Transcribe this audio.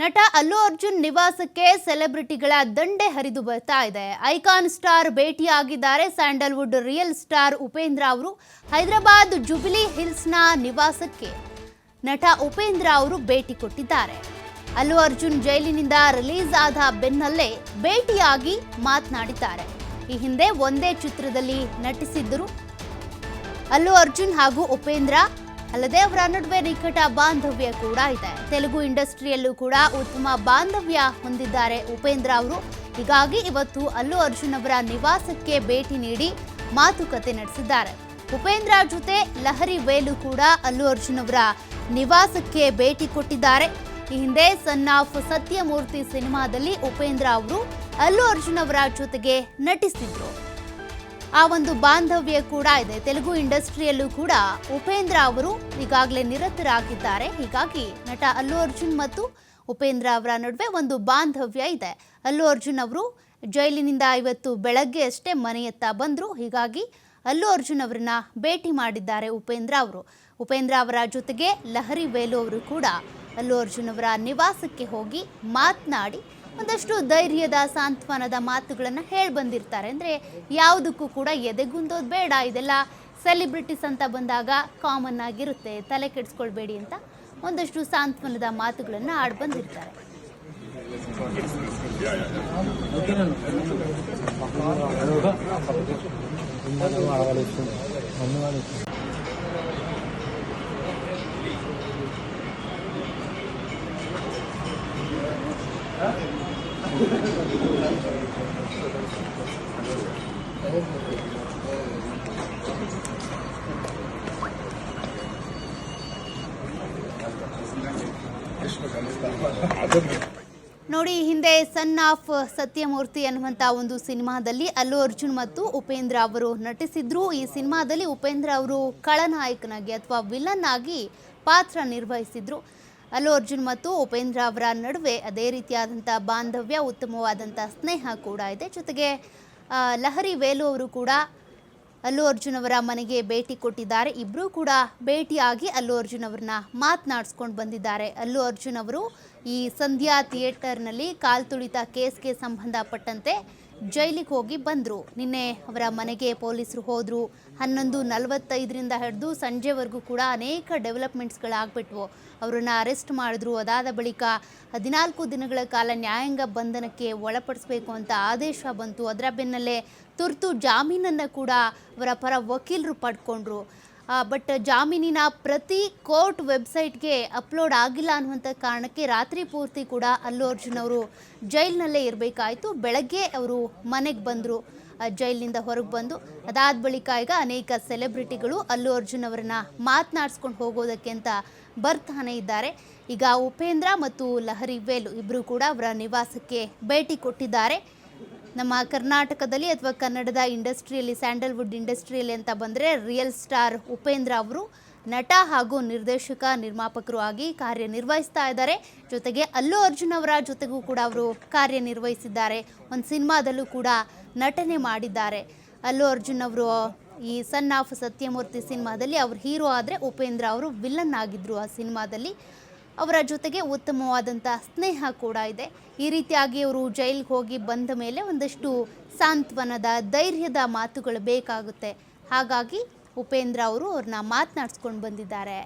ನಟ ಅಲ್ಲು ಅರ್ಜುನ್ ನಿವಾಸಕ್ಕೆ ಸೆಲೆಬ್ರಿಟಿಗಳ ದಂಡೆ ಹರಿದು ಬರ್ತಾ ಇದೆ. ಐಕಾನ್ ಸ್ಟಾರ್ ಭೇಟಿಯಾಗಿದ್ದಾರೆ. ಸ್ಯಾಂಡಲ್ವುಡ್ ರಿಯಲ್ ಸ್ಟಾರ್ ಉಪೇಂದ್ರ ಅವರು ಹೈದರಾಬಾದ್ ಜುಬಿಲಿ ಹಿಲ್ಸ್ನ ನಿವಾಸಕ್ಕೆ ನಟ ಉಪೇಂದ್ರ ಅವರು ಭೇಟಿ ಕೊಟ್ಟಿದ್ದಾರೆ. ಅಲ್ಲು ಅರ್ಜುನ್ ಜೈಲಿನಿಂದ ರಿಲೀಸ್ ಆದ ಬೆನ್ನಲ್ಲೇ ಭೇಟಿಯಾಗಿ ಮಾತನಾಡಿದ್ದಾರೆ. ಈ ಹಿಂದೆ ಒಂದೇ ಚಿತ್ರದಲ್ಲಿ ನಟಿಸಿದ್ದರು ಅಲ್ಲು ಅರ್ಜುನ್ ಹಾಗೂ ಉಪೇಂದ್ರ. ಅಲ್ಲದೆ ಅವರ ನಡುವೆ ನಿಕಟ ಬಾಂಧವ್ಯ ಕೂಡ ಇದೆ. ತೆಲುಗು ಇಂಡಸ್ಟ್ರಿಯಲ್ಲೂ ಕೂಡ ಉತ್ತಮ ಬಾಂಧವ್ಯ ಹೊಂದಿದ್ದಾರೆ ಉಪೇಂದ್ರ ಅವರು. ಹೀಗಾಗಿ ಇವತ್ತು ಅಲ್ಲು ಅರ್ಜುನ್ ಅವರ ನಿವಾಸಕ್ಕೆ ಭೇಟಿ ನೀಡಿ ಮಾತುಕತೆ ನಡೆಸಿದ್ದಾರೆ. ಉಪೇಂದ್ರ ಜೊತೆ ಲಹರಿ ವೇಲು ಕೂಡ ಅಲ್ಲು ಅರ್ಜುನ್ ಅವರ ನಿವಾಸಕ್ಕೆ ಭೇಟಿ ಕೊಟ್ಟಿದ್ದಾರೆ. ಈ ಹಿಂದೆ ಸನ್ ಆಫ್ ಸತ್ಯಮೂರ್ತಿ ಸಿನಿಮಾದಲ್ಲಿ ಉಪೇಂದ್ರ ಅವರು ಅಲ್ಲು ಅರ್ಜುನ್ ಅವರ ಜೊತೆಗೆ ನಟಿಸಿದ್ರು. ಆ ಒಂದು ಬಾಂಧವ್ಯ ಕೂಡ ಇದೆ. ತೆಲುಗು ಇಂಡಸ್ಟ್ರಿಯಲ್ಲೂ ಕೂಡ ಉಪೇಂದ್ರ ಅವರು ಈಗಾಗಲೇ ನಿರತರಾಗಿದ್ದಾರೆ. ಹೀಗಾಗಿ ನಟ ಅಲ್ಲು ಅರ್ಜುನ್ ಮತ್ತು ಉಪೇಂದ್ರ ಅವರ ನಡುವೆ ಒಂದು ಬಾಂಧವ್ಯ ಇದೆ. ಅಲ್ಲು ಅರ್ಜುನ್ ಅವರು ಜೈಲಿನಿಂದ ಇವತ್ತು ಬೆಳಗ್ಗೆ ಅಷ್ಟೇ ಮನೆಯತ್ತ ಬಂದರು. ಹೀಗಾಗಿ ಅಲ್ಲು ಅರ್ಜುನ್ ಅವರನ್ನ ಭೇಟಿ ಮಾಡಿದ್ದಾರೆ ಉಪೇಂದ್ರ ಅವರು. ಉಪೇಂದ್ರ ಅವರ ಜೊತೆಗೆ ಲಹರಿ ವೇಲು ಅವರು ಕೂಡ ಅಲ್ಲು ಅರ್ಜುನ್ ಅವರ ನಿವಾಸಕ್ಕೆ ಹೋಗಿ ಮಾತನಾಡಿ ಒಂದಷ್ಟು ಧೈರ್ಯದ ಸಾಂತ್ವನದ ಮಾತುಗಳನ್ನು ಹೇಳಿ ಬಂದಿರ್ತಾರೆ. ಅಂದರೆ ಯಾವುದಕ್ಕೂ ಕೂಡ ಎದೆಗುಂದೋದು ಬೇಡ. ಇದೆಲ್ಲ ಸೆಲಿಬ್ರಿಟೀಸ್ ಅಂತ ಬಂದಾಗ ಕಾಮನ್ ಆಗಿರುತ್ತೆ. ತಲೆ ಕೆಡಿಸ್ಕೊಳ್ಬೇಡಿ ಅಂತ ಒಂದಷ್ಟು ಸಾಂತ್ವನದ ಮಾತುಗಳನ್ನು ಆಡಿ ಬಂದಿರ್ತಾರೆ. ನೋಡಿ, ಹಿಂದೆ ಸನ್ ಆಫ್ ಸತ್ಯಮೂರ್ತಿ ಅನ್ನುವಂಥ ಒಂದು ಸಿನಿಮಾದಲ್ಲಿ ಅಲ್ಲು ಅರ್ಜುನ್ ಮತ್ತು ಉಪೇಂದ್ರ ಅವರು ನಟಿಸಿದ್ರು. ಈ ಸಿನಿಮಾದಲ್ಲಿ ಉಪೇಂದ್ರ ಅವರು ಖಳನಾಯಕನಾಗಿ ಅಥವಾ ವಿಲನ್ ಆಗಿ ಪಾತ್ರ ನಿರ್ವಹಿಸಿದ್ರು. ಅಲ್ಲು ಅರ್ಜುನ್ ಮತ್ತು ಉಪೇಂದ್ರ ಅವರ ನಡುವೆ ಅದೇ ರೀತಿಯಾದಂಥ ಬಾಂಧವ್ಯ ಉತ್ತಮವಾದಂಥ ಸ್ನೇಹ ಕೂಡ ಇದೆ. ಜೊತೆಗೆ ಲಹರಿ ವೇಲು ಅವರು ಕೂಡ ಅಲ್ಲು ಅರ್ಜುನ್ ಅವರ ಮನೆಗೆ ಭೇಟಿ ಕೊಟ್ಟಿದ್ದಾರೆ. ಇಬ್ಬರೂ ಕೂಡ ಭೇಟಿಯಾಗಿ ಅಲ್ಲು ಅರ್ಜುನ್ ಅವರನ್ನ ಮಾತನಾಡಿಸ್ಕೊಂಡು ಬಂದಿದ್ದಾರೆ. ಅಲ್ಲು ಅರ್ಜುನ್ ಅವರು ಈ ಸಂಧ್ಯಾ ಥಿಯೇಟರ್ನಲ್ಲಿ ಕಾಲ್ತುಳಿತ ಕೇಸ್ಗೆ ಸಂಬಂಧಪಟ್ಟಂತೆ ಜೈಲಿಗೆ ಹೋಗಿ ಬಂದರು. ನಿನ್ನೆ ಅವರ ಮನೆಗೆ ಪೊಲೀಸರು ಹೋದರು. ಹನ್ನೊಂದು ನಲವತ್ತೈದರಿಂದ ಹಿಡಿದು ಸಂಜೆವರೆಗೂ ಕೂಡ ಅನೇಕ ಡೆವಲಪ್ಮೆಂಟ್ಸ್ಗಳಾಗ್ಬಿಟ್ವು. ಅವರನ್ನು ಅರೆಸ್ಟ್ ಮಾಡಿದ್ರು. ಅದಾದ ಬಳಿಕ ಹದಿನಾಲ್ಕು ದಿನಗಳ ಕಾಲ ನ್ಯಾಯಾಂಗ ಬಂಧನಕ್ಕೆ ಒಳಪಡಿಸಬೇಕು ಅಂತ ಆದೇಶ ಬಂತು. ಅದರ ಬೆನ್ನಲ್ಲೇ ತುರ್ತು ಜಾಮೀನನ್ನು ಕೂಡ ಅವರ ಪರ ವಕೀಲರು ಪಡ್ಕೊಂಡ್ರು. ಬಟ್ ಜಾಮೀನಿನ ಪ್ರತಿ ಕೋರ್ಟ್ ವೆಬ್ಸೈಟ್ಗೆ ಅಪ್ಲೋಡ್ ಆಗಿಲ್ಲ ಅನ್ನುವಂಥ ಕಾರಣಕ್ಕೆ ರಾತ್ರಿ ಪೂರ್ತಿ ಕೂಡ ಅಲ್ಲು ಅರ್ಜುನ್ ಅವರು ಜೈಲಿನಲ್ಲೇ ಇರಬೇಕಾಯಿತು. ಬೆಳಗ್ಗೆ ಅವರು ಮನೆಗೆ ಬಂದರು. ಜೈಲಿನಿಂದ ಹೊರಗೆ ಬಂದು. ಅದಾದ ಬಳಿಕ ಈಗ ಅನೇಕ ಸೆಲೆಬ್ರಿಟಿಗಳು ಅಲ್ಲು ಅರ್ಜುನ್ ಅವರನ್ನ ಮಾತನಾಡಿಸ್ಕೊಂಡು ಹೋಗೋದಕ್ಕೆ ಅಂತ ಬರ್ತಾನೆ ಇದ್ದಾರೆ. ಈಗ ಉಪೇಂದ್ರ ಮತ್ತು ಲಹರಿ ವೇಲು ಇಬ್ಬರು ಕೂಡ ಅವರ ನಿವಾಸಕ್ಕೆ ಭೇಟಿ ಕೊಟ್ಟಿದ್ದಾರೆ. ನಮ್ಮ ಕರ್ನಾಟಕದಲ್ಲಿ ಅಥವಾ ಕನ್ನಡದ ಇಂಡಸ್ಟ್ರಿಯಲ್ಲಿ, ಸ್ಯಾಂಡಲ್ವುಡ್ ಇಂಡಸ್ಟ್ರಿಯಲ್ಲಿ ಅಂತ ಬಂದರೆ ರಿಯಲ್ ಸ್ಟಾರ್ ಉಪೇಂದ್ರ ಅವರು ನಟ ಹಾಗೂ ನಿರ್ದೇಶಕ ನಿರ್ಮಾಪಕರು ಆಗಿ ಕಾರ್ಯನಿರ್ವಹಿಸ್ತಾ ಇದ್ದಾರೆ. ಜೊತೆಗೆ ಅಲ್ಲು ಅರ್ಜುನ್ ಅವರ ಜೊತೆಗೂ ಕೂಡ ಅವರು ಕಾರ್ಯನಿರ್ವಹಿಸಿದ್ದಾರೆ. ಒಂದು ಸಿನಿಮಾದಲ್ಲೂ ಕೂಡ ನಟನೆ ಮಾಡಿದ್ದಾರೆ. ಅಲ್ಲು ಅರ್ಜುನ್ ಅವರು, ಈ ಸನ್ ಆಫ್ ಸತ್ಯಮೂರ್ತಿ ಸಿನಿಮಾದಲ್ಲಿ ಅವರು ಹೀರೋ ಆದರೆ ಉಪೇಂದ್ರ ಅವರು ವಿಲನ್ ಆಗಿದ್ದರು ಆ ಸಿನಿಮಾದಲ್ಲಿ. ಅವರ ಜೊತೆಗೆ ಉತ್ತಮವಾದಂಥ ಸ್ನೇಹ ಕೂಡ ಇದೆ. ಈ ರೀತಿಯಾಗಿ ಅವರು ಜೈಲಿಗೆ ಹೋಗಿ ಬಂದ ಮೇಲೆ ಒಂದಷ್ಟು ಸಾಂತ್ವನದ ಧೈರ್ಯದ ಮಾತುಗಳು ಬೇಕಾಗುತ್ತೆ. ಹಾಗಾಗಿ ಉಪೇಂದ್ರ ಅವರು ಅವ್ರನ್ನ ಮಾತನಾಡಿಸ್ಕೊಂಡು ಬಂದಿದ್ದಾರೆ.